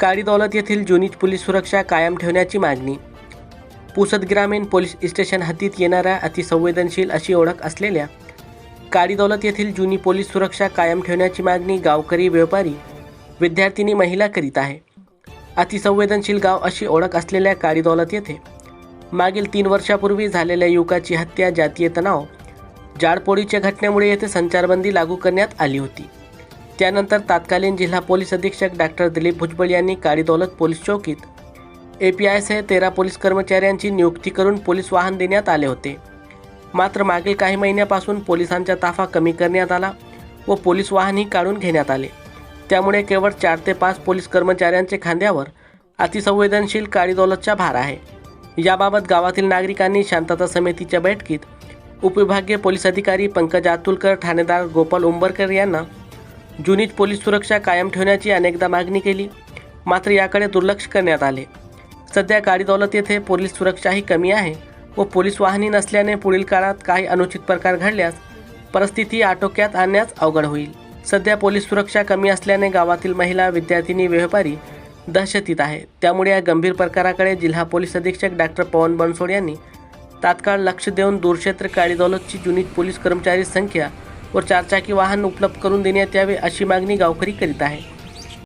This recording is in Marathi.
काळी दौलत येथील जुनी पोलीस सुरक्षा कायम ठेवण्याची मागणी. पुसद ग्रामीण पोलीस स्टेशन हद्दीत येणाऱ्या अतिसंवेदनशील अशी ओळख असलेल्या काळी दौलत येथील जुनी पोलीस सुरक्षा कायम ठेवण्याची मागणी गावकरी व्यापारी विद्यार्थिनी महिला करीत आहे. अतिसंवेदनशील गाव अशी ओळख असलेल्या काळी दौलत येथे मागील तीन वर्षापूर्वी झालेल्या युवकाची हत्या जातीय तणाव जाळपोळीच्या घटनेमुळे येथे संचारबंदी लागू करण्यात आली होती. त्यानंतर तत्कालीन जिल्हा पोलीस अधीक्षक डॉक्टर दिलीप भुजबळ यांनी काळी दौलत पोलीस चौकीत ए पी आय सह तेरा पोलीस कर्मचाऱ्यांची नियुक्ती करून पोलीस वाहन देण्यात आले होते. मात्र मागील काही महिन्यापासून पोलिसांचा ताफा कमी करण्यात आला व पोलीस वाहनही काढून घेण्यात आले. त्यामुळे केवळ चार ते पाच पोलीस कर्मचाऱ्यांचे खांद्यावर अतिसंवेदनशील काळी दौलतचा भार आहे. याबाबत गावातील नागरिकांनी शांतता समितीच्या बैठकीत उपविभागीय पोलीस अधिकारी पंकज अतुलकर ठाणेदार गोपाल उंबरकर यांना जुनीत पोलीस सुरक्षा कायम ठेवण्याची अनेकदा मागणी केली. मात्र याकडे दुर्लक्ष करण्यात आले. सध्या गाडी दौलत येथे पोलीस सुरक्षाही कमी आहे व पोलीस वाहनी नसल्याने पुढील काळात काही अनुचित प्रकार घडल्यास परिस्थिती आटोक्यात आणण्यास अवघड होईल. सध्या पोलीस सुरक्षा कमी असल्याने गावातील महिला विद्यार्थिनी व्यापारी दहशतीत आहे. त्यामुळे या गंभीर प्रकाराकडे जिल्हा पोलीस अधीक्षक डॉक्टर पवन बनसोड यांनी तात्काळ लक्ष देऊन दूरक्षेत्र काळी दौलतची जुनीत पोलीस कर्मचारी संख्या व चारचाकी वाहन उपलब्ध करून देण्यात यावे अशी मागणी गावकरी करीत आहे